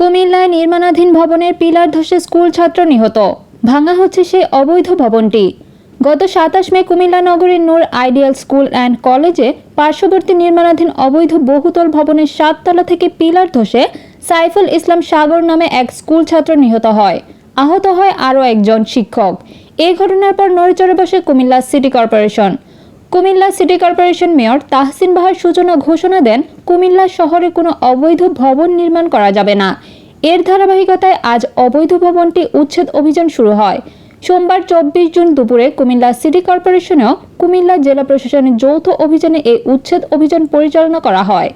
কুমিল্লায় নির্মাণাধীন ভবনের পিলার ধসে স্কুল ছাত্র নিহত। ভাঙা হচ্ছে সেই অবৈধ ভবনটি। গত সাতাশ মে কুমিল্লা নগরীর নূর আইডিয়াল স্কুল অ্যান্ড কলেজে পার্শ্ববর্তী নির্মাণাধীন অবৈধ বহুতল ভবনের সাততলা থেকে পিলার ধসে সাইফুল ইসলাম সাগর নামে এক স্কুল ছাত্র নিহত হয়। আহত হয় আরও একজন শিক্ষক। এই ঘটনার পর নড়েচড়ে বসে Comilla city corporation. Comilla city corporation mayor Tahsin Bahar সূচনা ঘোষণা দেন, কুমিল্লা শহরে কোনো অবৈধ ভবন নির্মাণ করা যাবে না। এর ধারাবাহিকতায় আজ অবৈধ ভবনটি উচ্ছেদ অভিযান শুরু হয়। সোমবার চব্বিশ জুন দুপুরে কুমিল্লা সিটি কর্পোরেশনেও কুমিল্লা জেলা প্রশাসনের যৌথ অভিযানে এই উচ্ছেদ অভিযান পরিচালনা করা হয়।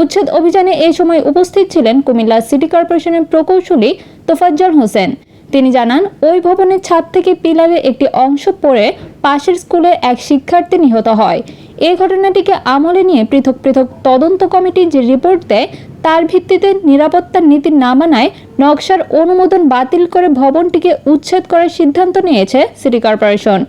উচ্ছেদ অভিযানে এই সময় উপস্থিত ছিলেন কুমিল্লা সিটি কর্পোরেশনের প্রকৌশলী তোফাজ্জল হোসেন। তিনি জানান, ওই ভবনের ছাদ থেকে পিলারের একটি অংশ পড়ে পাশের স্কুলে এক শিক্ষার্থী নিহত হয়। এই ঘটনাটিকে আমলে নিয়ে পৃথক পৃথক তদন্ত কমিটি যে রিপোর্ট দেয়, তার ভিত্তিতে নিরাপত্তার নীতি না মানায় নকশার অনুমোদন বাতিল করে ভবনটিকে উচ্ছেদ করার সিদ্ধান্ত নিয়েছে সিটি কর্পোরেশন।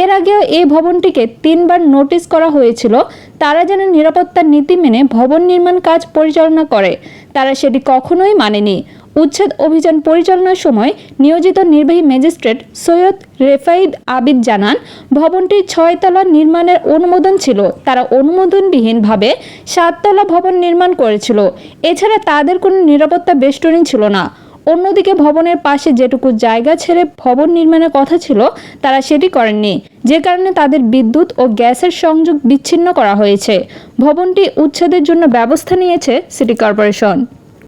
এর আগেও এই ভবনটিকে তিনবার নোটিশ করা হয়েছিল, তারা যেন নিরাপত্তার নীতি মেনে ভবন নির্মাণ কাজ পরিচালনা করে। তারা সেটি কখনোই মানেনি। উচ্ছেদ অভিযান পরিচালনার সময় নিয়োজিত নির্বাহী ম্যাজিস্ট্রেট সৈয়দ রেফাইদ আবিদ জানান ভবনটির ছয়তলা নির্মাণের অনুমোদন ছিল। তারা অনুমোদনবিহীনভাবে সাততলা ভবন নির্মাণ করেছিল। এছাড়া তাদের কোনো নিরাপত্তা বেষ্টনী ছিল না। অন্যদিকে ভবনের পাশে যেটুকু জায়গা ছেড়ে ভবন নির্মাণের কথা ছিল, তারা সেটি করেননি। যে কারণে তাদের বিদ্যুৎ ও গ্যাসের সংযোগ বিচ্ছিন্ন করা হয়েছে। ভবনটি উচ্ছেদের জন্য ব্যবস্থা নিয়েছে সিটি কর্পোরেশন।